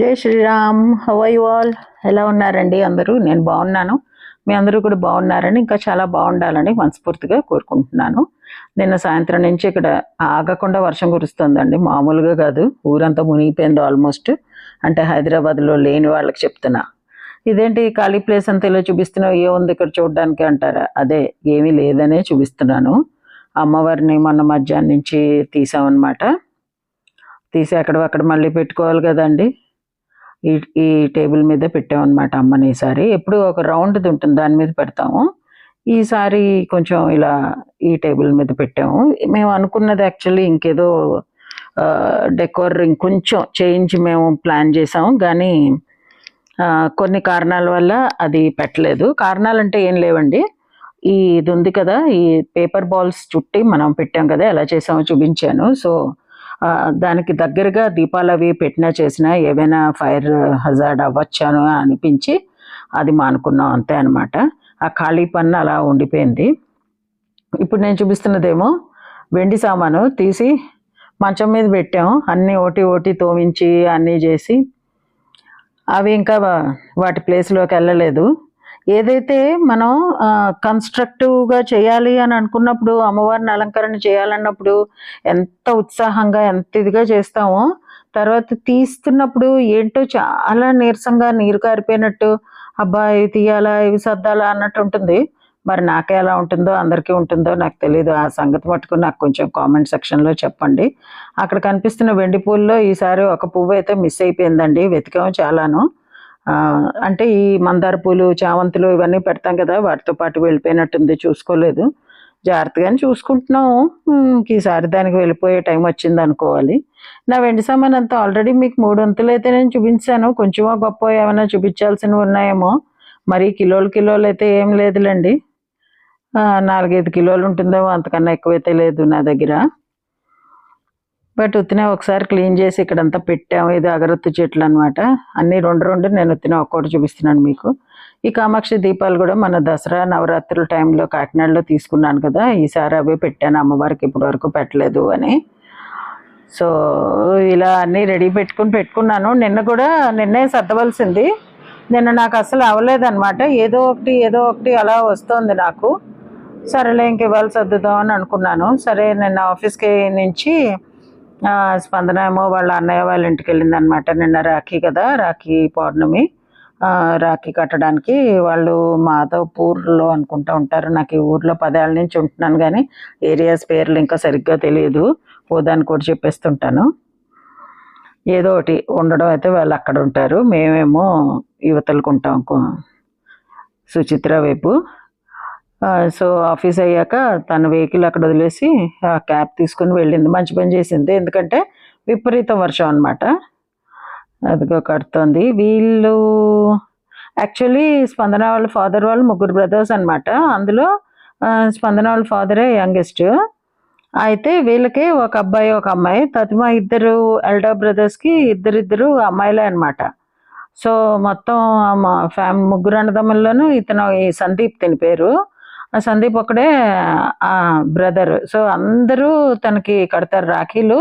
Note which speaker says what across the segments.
Speaker 1: జై శ్రీరామ్ హవై వాల్ ఎలా ఉన్నారండి అందరూ? నేను బాగున్నాను. మీ అందరూ కూడా బాగున్నారని ఇంకా చాలా బాగుండాలని మనస్ఫూర్తిగా కోరుకుంటున్నాను. నిన్న సాయంత్రం నుంచి ఇక్కడ ఆగకుండా వర్షం కురుస్తుందండి. మామూలుగా కాదు. ఊరంతా మునిగిపోయింది ఆల్మోస్ట్ అంటే హైదరాబాద్లో లేని వాళ్ళకి చెప్తున్నా. ఇదేంటి ఖాళీ ప్లేస్ అంతా ఇలా చూపిస్తున్నావు ఏముంది ఇక్కడ చూడడానికి అంటారా? అదే ఏమీ లేదనే చూపిస్తున్నాను. అమ్మవారిని మొన్న మధ్యాహ్నం నుంచి తీసామన్నమాట. తీసి అక్కడ అక్కడ మళ్ళీ పెట్టుకోవాలి కదండి. ఈ ఈ టేబుల్ మీద పెట్టామన్నమాట అమ్మని ఈసారి. ఎప్పుడు ఒక రౌండ్ది ఉంటుంది దాని మీద పెడతాము. ఈసారి కొంచెం ఇలా ఈ టేబుల్ మీద పెట్టాము. మేము అనుకున్నది యాక్చువల్లీ ఇంకేదో డెకోర్ ఇంకొంచెం చేంజ్ మేము ప్లాన్ చేసాము. కానీ కొన్ని కారణాల వల్ల అది పెట్టలేదు. కారణాలు అంటే ఏం లేవండి. ఈ ఇది ఉంది కదా ఈ పేపర్ బాల్స్ చుట్టి మనం పెట్టాం కదా ఎలా చేసామో చూపించాను. సో దానికి దగ్గరగా దీపాలు అవి పెట్టినా చేసినా ఏవైనా ఫైర్ హజార్డ్ అవ్వచ్చాను అనిపించి అది మానుకున్నాం అంతే అనమాట ఆ ఖాళీ పన్ను అలా ఉండిపోయింది. ఇప్పుడు నేను చూపిస్తున్నదేమో వెండి సామాను తీసి మంచం మీద పెట్టాం. అన్నీ ఓటి ఓటి తోమించి అన్నీ చేసి అవి ఇంకా వాటి ప్లేస్లోకి వెళ్ళలేదు. ఏదైతే మనం కన్స్ట్రక్టివ్గా చేయాలి అని అనుకున్నప్పుడు అమ్మవారిని అలంకరణ చేయాలన్నప్పుడు ఎంత ఉత్సాహంగా ఎంత ఇదిగా చేస్తామో తర్వాత తీస్తున్నప్పుడు ఏంటో చాలా నీరసంగా నీరు కారిపోయినట్టు అబ్బా ఇవి తీయాలా ఇవి సర్దాలా అన్నట్టు ఉంటుంది. మరి నాకే ఎలా ఉంటుందో అందరికీ ఉంటుందో నాకు తెలియదు ఆ సంగతి మట్టుకు నాకు కొంచెం కామెంట్ సెక్షన్లో చెప్పండి. అక్కడ కనిపిస్తున్న వెండి పూల్లో ఈసారి ఒక పువ్వు అయితే మిస్ అయిపోయిందండి. వెతికాము చాలాను. అంటే ఈ మందార పూలు చామంతులు ఇవన్నీ పెడతాం కదా వాటితో పాటు వెళ్ళిపోయినట్టుంది చూసుకోలేదు. జాగ్రత్తగానే చూసుకుంటున్నాం. ఈసారి దానికి వెళ్ళిపోయే టైం వచ్చింది అనుకోవాలి. నా వెండి సామాన్ అంతా ఆల్రెడీ మీకు మూడు వంతులు అయితే నేను చూపించాను. కొంచెమో గొప్ప ఏమైనా చూపించాల్సినవి ఉన్నాయేమో. మరి కిలోలు కిలోలు అయితే ఏం లేదులేండి. నాలుగైదు కిలోలు ఉంటుందేమో అంతకన్నా ఎక్కువైతే లేదు నా దగ్గర. బట్ ఉత్తినే ఒకసారి క్లీన్ చేసి ఇక్కడంతా పెట్టాము. ఇది అగరత్తు చెట్లు అనమాట అన్ని రెండు రెండు నేను ఉత్తినే ఒక్కోటి చూపిస్తున్నాను మీకు. ఈ కామాక్షి దీపాలు కూడా మన దసరా నవరాత్రుల టైంలో కాకినాడలో తీసుకున్నాను కదా. ఈసారి అవే పెట్టాను. అమ్మవారికి ఇప్పటి వరకు పెట్టలేదు అని. సో ఇలా అన్నీ రెడీ పెట్టుకుని పెట్టుకున్నాను. నిన్న కూడా నిన్నే సర్దవలసింది. నిన్న నాకు అసలు అవ్వలేదన్నమాట ఏదో ఒకటి ఏదో ఒకటి అలా వస్తుంది నాకు. సరేలే ఇంక ఇవాళ సర్దుదాం అని అనుకున్నాను. సరే నిన్న ఆఫీస్కి నుంచి స్పందన ఏమో వాళ్ళ అన్నయ్య వాళ్ళ ఇంటికి వెళ్ళింది అనమాట నిన్న రాఖీ కదా రాఖీ పౌర్ణమి. రాఖీ కట్టడానికి వాళ్ళు మాధవపూర్లో అనుకుంటా ఉంటారు. నాకు ఈ ఊర్లో పదేళ్ళ నుంచి ఉంటున్నాను కానీ ఏరియాస్ పేర్లు ఇంకా సరిగ్గా తెలియదు. పోదాన్ని కూడా చెప్పేస్తుంటాను. ఏదో ఒకటి ఉండడం అయితే వాళ్ళు అక్కడ ఉంటారు. మేమేమో యువతలకు ఉంటాం సుచిత్ర వైపు. సో ఆఫీస్ అయ్యాక తన వెహికల్ అక్కడ వదిలేసి ఆ క్యాబ్ తీసుకుని వెళ్ళింది. మంచి పని చేసింది. ఎందుకంటే విపరీతం వర్షం అనమాట అదిగో కడుతోంది వీళ్ళు యాక్చువల్లీ స్పందన వాళ్ళ ఫాదర్ వాళ్ళు ముగ్గురు బ్రదర్స్ అనమాట అందులో స్పందన వాళ్ళ ఫాదరే యంగెస్ట్ అయితే వీళ్ళకి ఒక అబ్బాయి ఒక అమ్మాయి. తతిమ ఇద్దరు ఎల్డర్ బ్రదర్స్కి ఇద్దరిద్దరు అమ్మాయిలే అనమాట సో మొత్తం మా ఫ్యామిలీ ముగ్గురు అన్నదమ్ముల్లోనూ ఇతను ఈ సందీప్ తిని పేరు. సందీప్ ఒకడే బ్రదర్ సో అందరూ తనకి కడతారు రాఖీలు.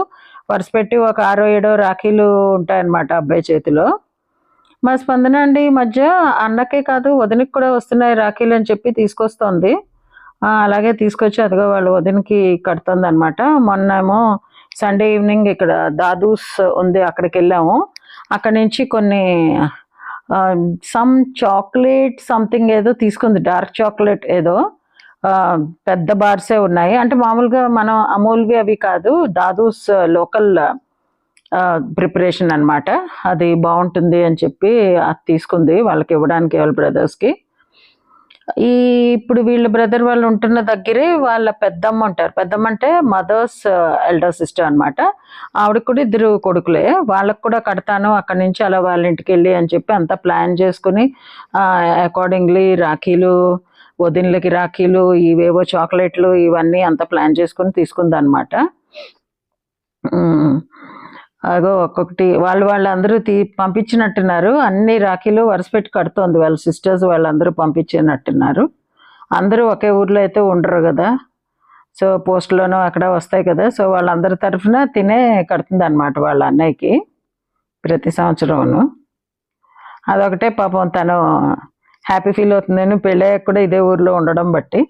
Speaker 1: వరుస పెట్టి ఒక ఆరో ఏడో రాఖీలు ఉంటాయన్నమాట అబ్బాయి చేతిలో. మా స్పందన అండి ఈ మధ్య అన్నకే కాదు వదినకి కూడా వస్తున్నాయి రాఖీలు అని చెప్పి తీసుకొస్తోంది. అలాగే తీసుకొచ్చి అదిగో వాళ్ళు వదినకి కడుతుంది అనమాట మొన్నేమో సండే ఈవినింగ్ ఇక్కడ దాదూస్ ఉంది అక్కడికి వెళ్ళాము. అక్కడి నుంచి కొన్ని సమ్ చాక్లెట్ సంథింగ్ ఏదో తీసుకుంది డార్క్ చాక్లెట్ ఏదో. పెద్ద బార్సే ఉన్నాయి. అంటే మామూలుగా మనం అమూల్వి అవి కాదు దాదూస్ లోకల్ ప్రిపరేషన్ అనమాట అది బాగుంటుంది అని చెప్పి అది తీసుకుంది వాళ్ళకి ఇవ్వడానికి వాళ్ళ బ్రదర్స్కి ఈ ఇప్పుడు వీళ్ళ బ్రదర్ వాళ్ళు ఉంటున్న దగ్గరే వాళ్ళ పెద్దమ్మ ఉంటారు. పెద్దమ్మ అంటే మదర్స్ ఎల్డర్ సిస్టర్ అనమాట ఆవిడకి కూడా ఇద్దరు కొడుకులే. వాళ్ళకి కూడా కడతాను అక్కడి నుంచి అలా వాళ్ళ ఇంటికి వెళ్ళి అని చెప్పి అంతా ప్లాన్ చేసుకుని అకార్డింగ్లీ రాఖీలు వదినలకి రాఖీలు ఇవేవో చాక్లెట్లు ఇవన్నీ అంతా ప్లాన్ చేసుకుని తీసుకుందనమాట అగో ఒక్కొక్కటి వాళ్ళు వాళ్ళందరూ తీ పంపించినట్టున్నారు. అన్ని రాఖీలు వరుస పెట్టి కడుతోంది వాళ్ళ సిస్టర్స్ వాళ్ళందరూ పంపించినట్టున్నారు. అందరూ ఒకే ఊర్లో అయితే ఉండరు కదా. సో పోస్ట్లోనూ అక్కడ వస్తాయి కదా. సో వాళ్ళందరి తరఫున తినే కడుతుంది అనమాట వాళ్ళ అన్నయ్యకి ప్రతి సంవత్సరంను అదొకటే పాపం తను హ్యాపీ ఫీల్ అవుతుందని పెళ్ళయ్యాక కూడా ఇదే ఊర్లో ఉండడం బట్టి.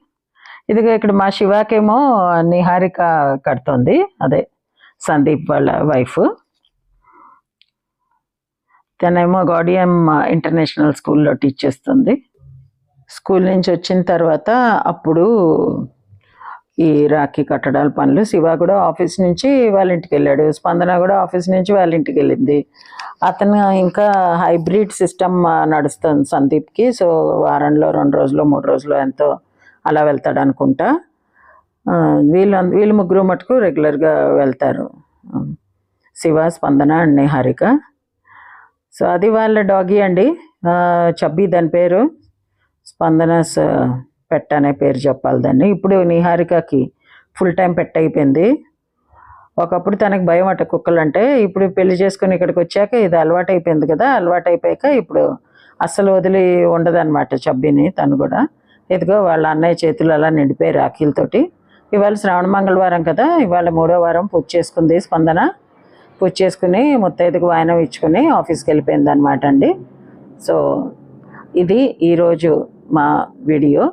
Speaker 1: ఇదిగో ఇక్కడ మా శివాకేమో నిహారిక కడుతోంది. అదే సందీప్ వాళ్ళ వైఫ్. తనేమో గాడియం ఇంటర్నేషనల్ స్కూల్లో టీచ్ చేస్తుంది. స్కూల్ నుంచి వచ్చిన తర్వాత అప్పుడు ఈ రాఖీ కట్టడాల పనులు. శివ కూడా ఆఫీస్ నుంచి వాళ్ళ ఇంటికి వెళ్ళాడు. స్పందన కూడా ఆఫీస్ నుంచి వాళ్ళ ఇంటికి వెళ్ళింది. అతను ఇంకా హైబ్రిడ్ సిస్టమ్ నడుస్తుంది సందీప్కి. సో వారంలో రెండు రోజులు మూడు రోజులు ఎంతో అలా వెళ్తాడు అనుకుంటా. వీళ్ళు వీళ్ళు ముగ్గురు మటుకు రెగ్యులర్గా వెళ్తారు. శివ స్పందన అండ్ నిహారిక. సో అది వాళ్ళ డాగీ అండి. చబ్బీ దాని పేరు. స్పందన స- పెట్ట అనే పేరు చెప్పాలి దాన్ని. ఇప్పుడు నిహారికకి ఫుల్ టైం పెట్ట అయిపోయింది. ఒకప్పుడు తనకు భయం అట కుక్కలు అంటే ఇప్పుడు పెళ్ళి చేసుకుని ఇక్కడికి వచ్చాక ఇది అలవాటు అయిపోయింది కదా. అలవాటు అయిపోయాక ఇప్పుడు అస్సలు వదిలి ఉండదన్నమాట చబ్బిని తను కూడా. ఇదిగో వాళ్ళ అన్నయ్య చేతులు అలా నిండిపోయి రాఖీలతోటి ఇవాళ శ్రావణ మంగళవారం కదా. ఇవాళ మూడో వారం పూజ చేసుకుంది స్పందన. పూజ చేసుకుని ముత్తైదుకు వాయనం ఇచ్చుకుని ఆఫీస్కి వెళ్ళిపోయింది అనమాట అండి. సో ఇది ఈరోజు మా వీడియో.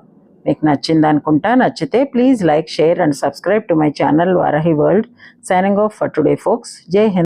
Speaker 1: మీకు నచ్చింది అనుకుంటా నచ్చితే please like share and subscribe to my channel Varahi world signing off for today folks Jai Hind